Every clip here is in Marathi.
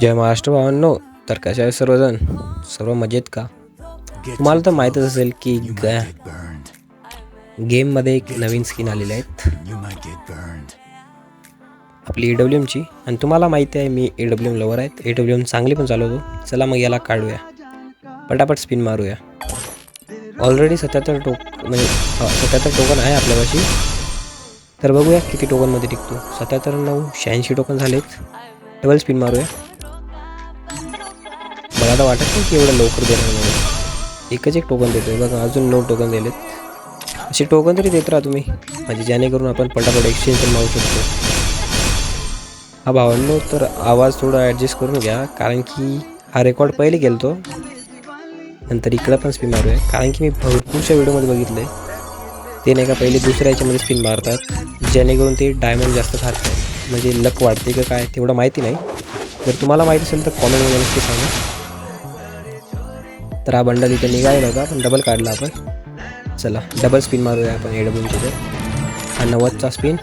जय महाराष्ट्र भावांनो तर कशा आहे सर्वजण? सर्व मजेत का? तुम्हाला तर माहीतच असेल की गेममध्ये एक नवीन स्किन आलेले आहेत. आपली ए डब्ल्यू एमची आणि तुम्हाला माहिती आहे मी ए डब्ल्यू एम लवर आहेत ए डब्ल्यू एम चांगली पण चालवतो. चला मग याला काढूया. पटापट स्पिन मारूया. ऑलरेडी सत्याहत्तर टोक म्हणजे सत्याहत्तर टोकन आहे आपल्यापाशी. तर बघूया किती टोकनमध्ये टिकतो. सत्याहत्तर नऊ शहाऐंशी टोकन झालेत. डबल स्पिन मारूया. मला तर वाटत नाही की एवढं लवकर देणार म्हणून एकच एक टोकन देतोय. बघा अजून नऊ टोकन दिलेत. असे टोकन तरी देत राहा तुम्ही. म्हणजे जेणेकरून आपण पटापट एक्सचेंज पण मागू शकतो. हा भावांनो तर आवाज थोडा ॲडजस्ट करून घ्या. कारण की हा रेकॉर्ड पहिले गेलतो. नंतर इकडं पण स्पिन मारूया. कारण की मी भरपूरशा व्हिडिओमध्ये बघितलं आहे ते नाही का पहिले दुसऱ्या याच्यामध्ये स्पिन मारतात. जेणेकरून ते डायमंड जास्त खात म्हणजे लक वाढते का काय तेवढं माहिती नाही. जर तुम्हाला माहिती असेल तर कॉमेंटमध्ये नक्की सांगा. तर हा बंडल इथे निघाला नव्हता पण डबल काढला आपण. चला डबल स्पिन मारूया आपण एडबून तिथे हा नव्वदचा स्पिन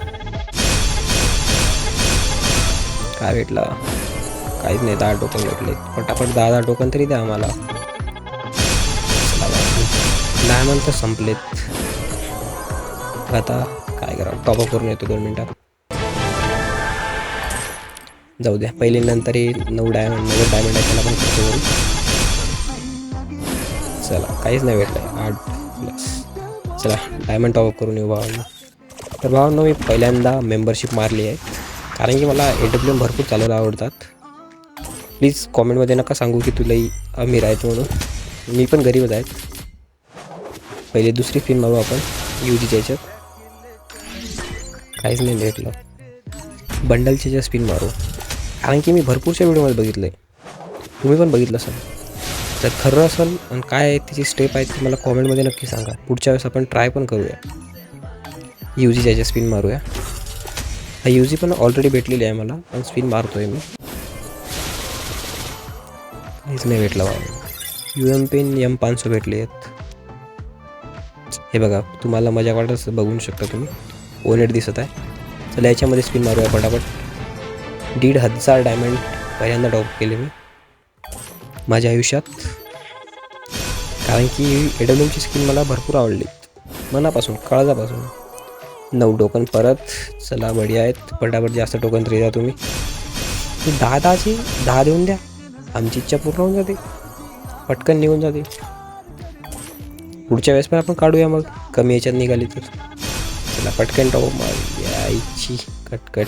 काय भेटला? काहीच नाही दहा टोकन भेटले. पटापट दहा दहा टोकन तरी द्या आम्हाला. डायमंड तर संपलेत. आता काय करा टॉपअप करून येतो दोन मिनटात. जाऊ द्या. पहिले नंतर नऊ डायमंड नव्वद डायमंड आहे त्याला पण खर्च करू. चला काहीच नाही भेटलं आठ प्लस चला डायमंड टॉपअप करून येऊ भावांना. तर भावांना मी पहिल्यांदा मेंबरशिप मारली आहे. कारण की मला ए डब्ल्यू एम भरपूर चालवायला आवडतात. प्लीज कॉमेंटमध्ये नका सांगू की तुलाही अमीर आहेत म्हणून. मी पण गरीबच आहेत पहिले दुसरी फिल्म मारू आपण यू जीच्या याच्यात. काहीच नाही भेटलं. बंडलच्या ज्या स्पिन मारू. कारण की मी भरपूरच्या व्हिडिओमध्ये बघितलं आहे तुम्ही पण बघितलं सर तर खरं असेल आणि काय आहे त्याची स्टेप आहे ती मला कॉमेंटमध्ये नक्की सांगा. पुढच्या वेळेस आपण ट्राय पण करूया. यू जी ज्याच्या स्पिन मारूया. हा यू जी पण ऑलरेडी भेटलेली आहे मला पण स्पिन मारतोय मी. काहीच नाही भेटलं बाबा यू एम पेन एम पाचशे भेटले आहेत. हे बघा तुम्हाला मजा वाटत बघू शकता तुम्ही. ओनेट दिसत आहे. चला याच्यामध्ये स्पिन मारूया पटापट. दीड हजार डायमंड पहिल्यांदा टॉप केले मी. माझ्या आयुष्यात. कारण की एडब्ल्यूची स्किन मला भरपूर आवडली. मनापासून काळजापासून. नऊ टोकन परत चला बढिया आहेत. पटापट जास्त टोकन तरी द्या तुम्ही. दहा दहाची दहा देऊन द्या. आमची इच्छा पूर्ण होऊन जाते. पटकन निघून जाते. पुढच्या वेळेस पण आपण काढूया मग. कमी याच्यात निघाली तर. चला पटकन टॉप मग यायची. कटकट.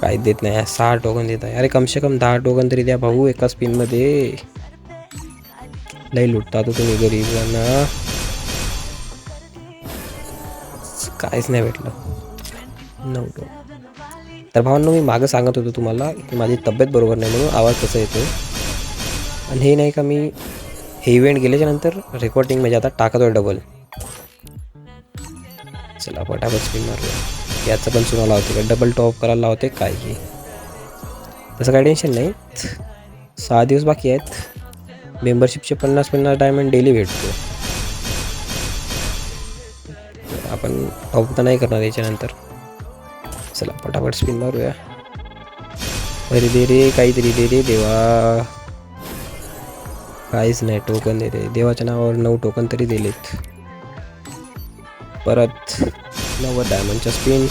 काय देत नाही. सहा टोकन देत आहे. अरे कमसे कम दहा टोकन तरी द्या भाऊ एका स्पिनमध्ये लई लुटता तो तुम्ही गरीबांना काहीच नाही भेटलं. नऊ टोकन. तर भावांनो मी मागं सांगत होतो तुम्हाला की माझी तब्येत बरोबर नाही म्हणून आवाज कसा येतो आणि हे नाही का मी हे इव्हेंट गेल्याच्यानंतर रेकॉर्डिंग म्हणजे आता टाकतोय डबल चला पटापट स्पिन मारूया. याचं पण चुना लावते का? डबल टॉप करायला लावते काय की तसं काही टेन्शन नाही. सहा दिवस बाकी आहेत. मेंबरशिपचे पन्नास पन्नास डायमंड डेली भेटतो. आपण टॉप तर नाही करणार याच्यानंतर. चला पटापट स्पिन मारूया. अरे दे रे काहीतरी दे रे देवा. काहीच नाही टोकन दे रे. देवाच्या नावावर नऊ टोकन तरी दिलेत. परत नव्वद डायमंडचा स्पिन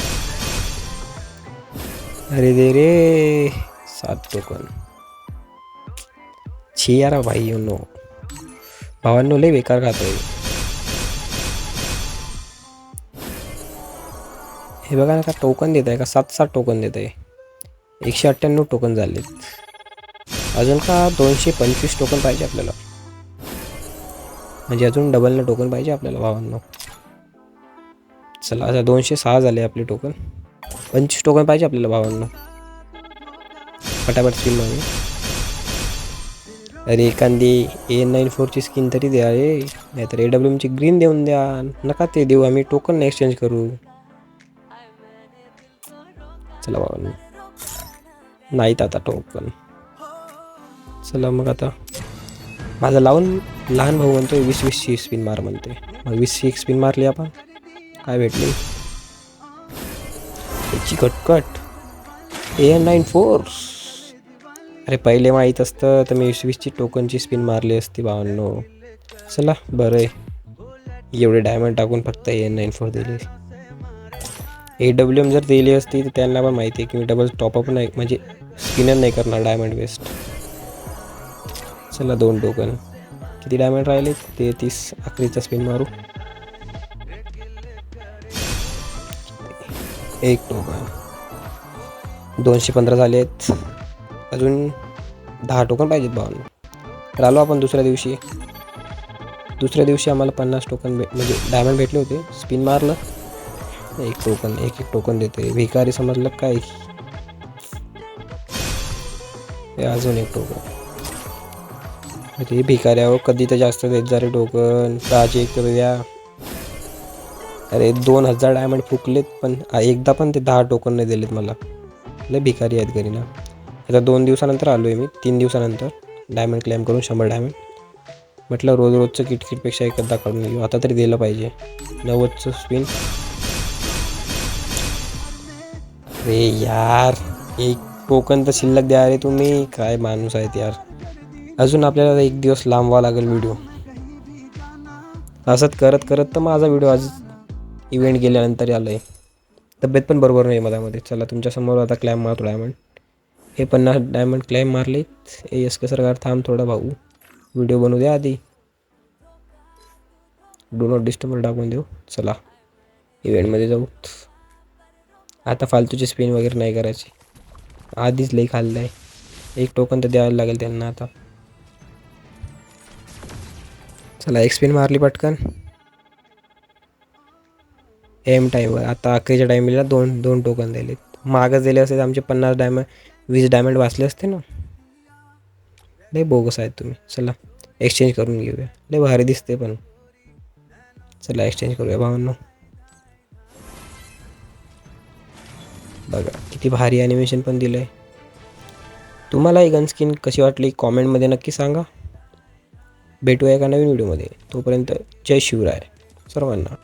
अरे दे रे सात टोकन छी यारा भाई नो भावांनो लय बेकार खातोय हे बघा ना का टोकन देत आहे का सात सात टोकन देत आहे. एकशे अठ्ठ्याण्णव टोकन झालेत. अजून का दोनशे पंचवीस टोकन पाहिजे आपल्याला? म्हणजे अजून डबलनं टोकन पाहिजे आपल्याला भावांनो. चला आता दोनशे सहा झाले आपले टोकन पंचवीस टोकन पाहिजे आपल्याला भावांना. फटाफट स्किन मागे अरे एखादी ए नाईन फोरची स्किन तरी द्या रे. नाहीतर ए डब्ल्यू एमची ग्रीन देऊन द्या. नका ते देऊ आम्ही टोकन एक्सचेंज करू. चला बाबा नाहीत आता टोकन चला मग आता. माझा लावून लहान भाऊ म्हणतोय वीस वीसची स्पिन मार म्हणतोय. मग वीसची एक स्पिन मारली आपण. काय भेटली? त्याची कटकट. ए नाईन फोर अरे पहिले माहीत असतं तर मी वीस वीसची टोकनची स्पिन मारली असती बावन्न. चला बरं आहे. एवढे डायमंड टाकून फक्त ए नाईन फोर दिले. ए डब्ल्यू एम जर दिली असती तर त्यांना पण माहिती आहे की मी डबल टॉपअप नाही म्हणजे स्पिनर नाही करणार डायमंड वेस्ट चला दोन टोकन किती डायमंड राहिले ते तीस अकरीचा स्पिन मारू. एक टोकन दोनशे पंधरा झाले आहेत अजून दहा टोकन पाहिजेत भावांना. तर आलो आपण दुसऱ्या दिवशी. दुसऱ्या दिवशी आम्हाला पन्नास टोकन भे म्हणजे डायमंड भेटले होते. स्पिन मारलं. एक टोकन एक एक टोकन देते भिकारी समजलं काय? अजून एक टोकन. ते भिकाऱ्यावर कधी तर जास्त देत जा रे टोकन. दहाचे एक तर द्या. अरे दोन हजार डायमंड फुकलेत पण एकदा पण ते दहा टोकन नाही दिलेत मला. लय भिकारी आहेत घरी ना. आता दोन दिवसानंतर आलो आहे मी तीन दिवसानंतर डायमंड क्लेम करून शंभर डायमंड म्हटलं रोज रोजचं किटकिटपेक्षा एकदा काढून घेऊ. आता तरी दिलं पाहिजे. नव्वदचं स्पिन अरे यार एक टोकन तर शिल्लक द्या रे तुम्ही. काय माणूस आहेत यार. अजून आपल्याला एक दिवस लांबवा लागेल व्हिडिओ असंच करत करत तर माझा व्हिडिओ आज इव्हेंट गेल्यानंतर आलं आहे तब्येत पण बरोबर नाही मधामध्ये. चला तुमच्यासमोर आता क्लॅम मारतो डायमंड हे पन्नास डायमंड क्लॅम मारलेत ए एस के सरकार थांब थोडा भाऊ. व्हिडिओ बनवू द्या आधी. डो नॉट डिस्टर्बर टाकून देऊ. चला इव्हेंटमध्ये जाऊ. आता फालतूची स्पिन वगैरे नाही करायची. आधीच लई खाल्लं आहे एक टोकन तर द्यायला लागेल त्यांना आता. चला एक स्पिन मारली पटकन. एम टाईमवर आता अखेरच्या टायमिंगला दोन दोन टोकन दिलेत. मागच दिले असते आमचे पन्नास डायमंड वीस डायमंड वाचले असते ना? लय बोगस आहेत तुम्ही. चला एक्सचेंज करून घेऊया. लय भारी दिसते पण. चला एक्सचेंज करूया भावांना. बघा किती भारी ॲनिमेशन पण दिलं आहे तुम्हाला ही गन स्किन कशी वाटली? कॉमेंटमध्ये नक्की सांगा. भेटूया एका नवीन व्हिडिओमध्ये तोपर्यंत जय शिवराय. सर्वांना.